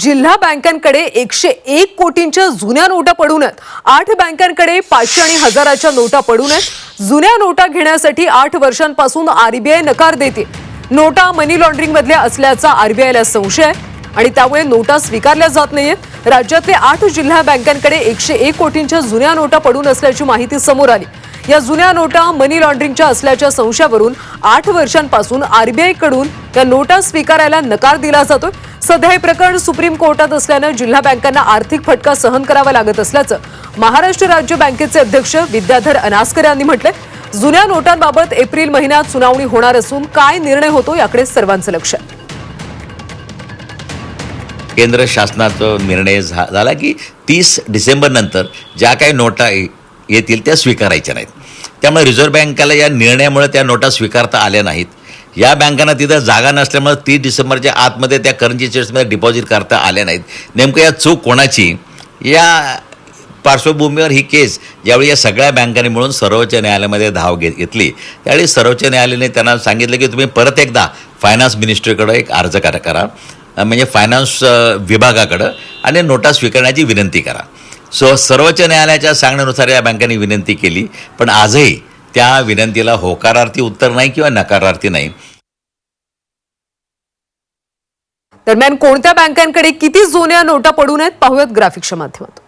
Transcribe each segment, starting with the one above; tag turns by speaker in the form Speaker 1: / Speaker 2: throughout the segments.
Speaker 1: जिल्हा बँकांकडे एकशे एक कोटींच्या जुन्या नोटा पडून आहेत. आठ बँकांकडे पाचशे आणि हजाराच्या नोटा पडून आहेत. जुन्या नोटा घेण्यासाठी आठ वर्षांपासून आरबीआय नकार देते. नोटा मनी लॉन्ड्रिंग मधल्या असल्याचा आरबीआयला संशय आहे. आणि त्यामुळे नोटा स्वीकारल्या जात नाहीयेत. राज्यातले आठ जिल्हा बँकांकडे एकशे एक कोटींच्या जुन्या नोटा पडून असल्याची माहिती समोर आली. या जुन्या नोटा मनी लॉन्ड्रिंगच्या असल्याच्या संशयावरून आठ वर्षांपासून आरबीआयकडून या नोटा स्वीकारायला नकार दिला जातोय. सध्या हे प्रकरण सुप्रीम कोर्टात असल्यानं जिल्हा बँकांना आर्थिक फटका सहन करावा लागत असल्याचं महाराष्ट्र राज्य बँकेचे अध्यक्ष विद्याधर अनास्कर यांनी म्हटलंय. जुन्या नोटांबाबत एप्रिल महिन्यात सुनावणी होणार असून काय निर्णय होतो याकडे सर्वांचं लक्ष आहे.
Speaker 2: केंद्र शासनाचा निर्णय झाला की तीस डिसेंबरनंतर ज्या काही नोटा येतील त्या स्वीकारायच्या नाहीत. त्यामुळे रिझर्व्ह बँकेला या निर्णयामुळे त्या नोटा स्वीकारता आल्या नाहीत. या बँकांना तिथं जागा नसल्यामुळे तीस डिसेंबरच्या आतमध्ये त्या करन्सी चेट्समध्ये डिपॉझिट करता आल्या नाहीत. नेमकं या चूक कोणाची? या पार्श्वभूमीवर ही केस ज्यावेळी या सगळ्या बँकांनी मिळून सर्वोच्च न्यायालयामध्ये धाव घेत घेतली त्यावेळी सर्वोच्च न्यायालयाने त्यांना सांगितलं की तुम्ही परत एकदा फायनान्स मिनिस्ट्रीकडं एक अर्ज करा करा. म्हणजे फायनान्स विभागाकडं आणि नोटा स्वीकारण्याची विनंती करा. सो सर्वोच्च न्यायालयाच्या सांगण्यानुसार या बँकांनी विनंती केली पण आजही त्या विनंतीला होकारार्थी उत्तर नाही किंवा नकारार्थी नाही.
Speaker 1: दरम्यान कोणत्या बँकांकडे किती जुन्या नोटा पडून आहेत पाहूयात ग्राफिक्सच्या माध्यमातून.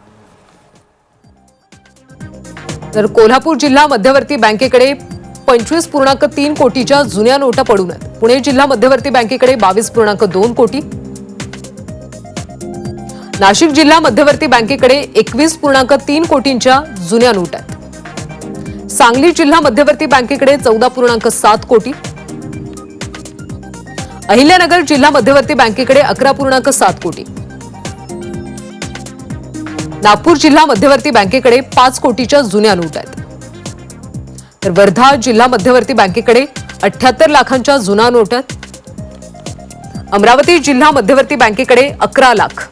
Speaker 1: तर कोल्हापूर जिल्हा मध्यवर्ती बँकेकडे पंचवीस पूर्णांक तीन कोटीच्या जुन्या नोटा पडून आहेत. पुणे जिल्हा मध्यवर्ती बँकेकडे बावीस पूर्णांक दोन कोटी नाशिक जिल्हा मध्यवर्ती बँकेकडे एकवीस पूर्णांक तीन कोटींच्या जुन्या नोट आहेत. सांगली जिल्हा मध्यवर्ती बँकेकडे चौदा पूर्णांक सात कोटी. अहिल्यानगर जिल्हा मध्यवर्ती बँकेकडे अकरा पूर्णांक सात कोटी. नागपूर जिल्हा मध्यवर्ती बँकेकडे पाच कोटीच्या जुन्या नोट आहेत. तर वर्धा जिल्हा मध्यवर्ती बँकेकडे अठ्याहत्तर लाखांच्या जुन्या नोट आहेत. अमरावती जिल्हा मध्यवर्ती बँकेकडे अकरा लाख.